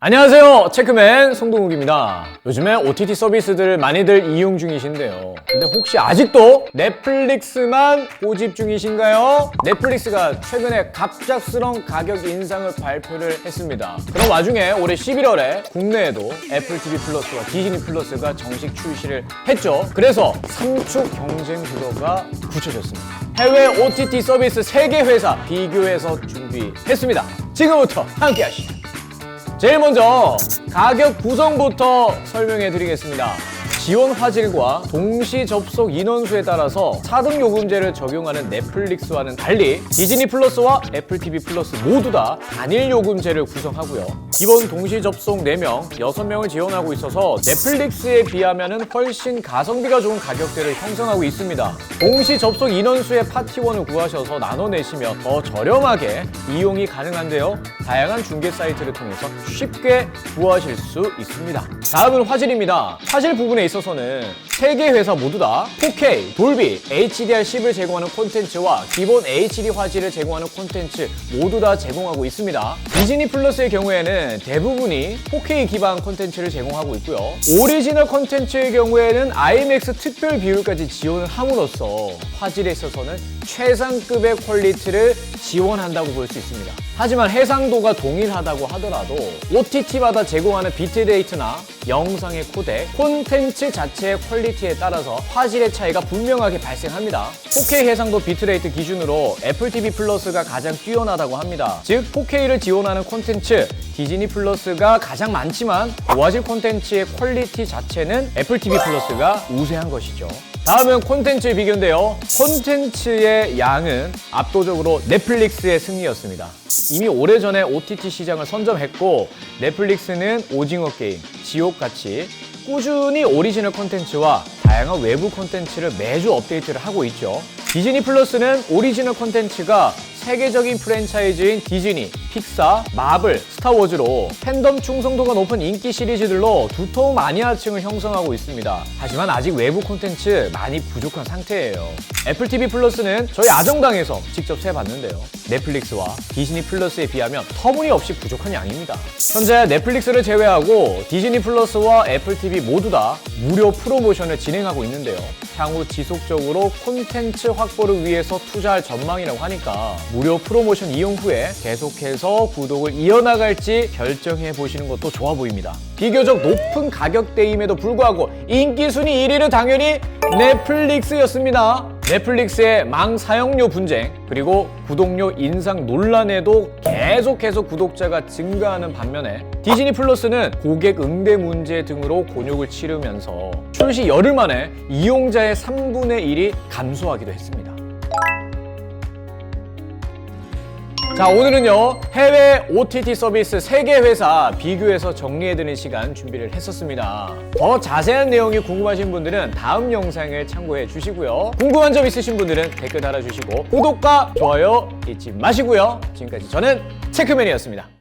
안녕하세요. 체크맨 송동욱입니다. 요즘에 OTT 서비스들 많이들 이용 중이신데요. 근데 혹시 아직도 넷플릭스만 고집 중이신가요? 넷플릭스가 최근에 갑작스러운 가격 인상을 발표를 했습니다. 그런 와중에 올해 11월에 국내에도 애플TV 플러스와 디즈니 플러스가 정식 출시를 했죠. 그래서 삼축 경쟁 구도가 굳혀졌습니다. 해외 OTT 서비스 3개 회사 비교해서 준비했습니다. 지금부터 함께 하시죠 제일 먼저 가격 구성부터 설명해 드리겠습니다. 지원 화질과 동시 접속 인원수에 따라서 차등 요금제를 적용하는 넷플릭스와는 달리 디즈니 플러스와 애플 TV 플러스 모두 다 단일 요금제를 구성하고요. 기본 동시 접속 4명, 6명을 지원하고 있어서 넷플릭스에 비하면 훨씬 가성비가 좋은 가격대를 형성하고 있습니다. 동시 접속 인원수의 파티원을 구하셔서 나눠내시면 더 저렴하게 이용이 가능한데요. 다양한 중개 사이트를 통해서 쉽게 구하실 수 있습니다. 다음은 화질입니다. 화질 부분에 있어서 는 세 개 회사 모두 다 4K, 돌비, HDR10을 제공하는 콘텐츠와 기본 HD 화질을 제공하는 콘텐츠 모두 다 제공하고 있습니다. 디즈니 플러스의 경우에는 대부분이 4K 기반 콘텐츠를 제공하고 있고요. 오리지널 콘텐츠의 경우에는 IMAX 특별 비율까지 지원을 함으로써 화질에 있어서는 최상급의 퀄리티를 지원한다고 볼 수 있습니다. 하지만 해상도가 동일하다고 하더라도 OTT마다 제공하는 비트레이트나 영상의 코덱, 콘텐츠 자체의 퀄리티에 따라서 화질의 차이가 분명하게 발생합니다. 4K 해상도 비트레이트 기준으로 애플 TV 플러스가 가장 뛰어나다고 합니다. 즉 4K를 지원하는 콘텐츠 디즈니 플러스가 가장 많지만 고화질 콘텐츠의 퀄리티 자체는 애플 TV 플러스가 우세한 것이죠. 다음은 콘텐츠의 비교인데요. 콘텐츠의 양은 압도적으로 넷플릭스의 승리였습니다. 이미 오래전에 OTT 시장을 선점했고 넷플릭스는 오징어 게임, 지옥같이 꾸준히 오리지널 콘텐츠와 다양한 외부 콘텐츠를 매주 업데이트를 하고 있죠. 디즈니 플러스는 오리지널 콘텐츠가 세계적인 프랜차이즈인 디즈니, 픽사, 마블, 스타워즈로 팬덤 충성도가 높은 인기 시리즈들로 두터운 마니아층을 형성하고 있습니다. 하지만 아직 외부 콘텐츠 많이 부족한 상태예요. 애플 TV 플러스는 저희 아정당에서 직접 세봤는데요. 넷플릭스와 디즈니 플러스에 비하면 터무니없이 부족한 양입니다. 현재 넷플릭스를 제외하고 디즈니 플러스와 애플 TV 모두 다 무료 프로모션을 진행하고 있는데요. 향후 지속적으로 콘텐츠 확보를 위해서 투자할 전망이라고 하니까 무료 프로모션 이용 후에 계속해서 구독을 이어나갈 지 결정해 보시는 것도 좋아 보입니다. 비교적 높은 가격대임에도 불구하고 인기 순위 1위는 당연히 넷플릭스였습니다. 넷플릭스의 망 사용료 분쟁 그리고 구독료 인상 논란에도 계속해서 구독자가 증가하는 반면에 디즈니 플러스는 고객 응대 문제 등으로 곤욕을 치르면서 출시 열흘 만에 이용자의 3분의 1이 감소하기도 했습니다. 자 오늘은요 해외 OTT 서비스 3개 회사 비교해서 정리해드리는 시간 준비를 했었습니다. 더 자세한 내용이 궁금하신 분들은 다음 영상을 참고해 주시고요. 궁금한 점 있으신 분들은 댓글 달아주시고 구독과 좋아요 잊지 마시고요. 지금까지 저는 체크맨이었습니다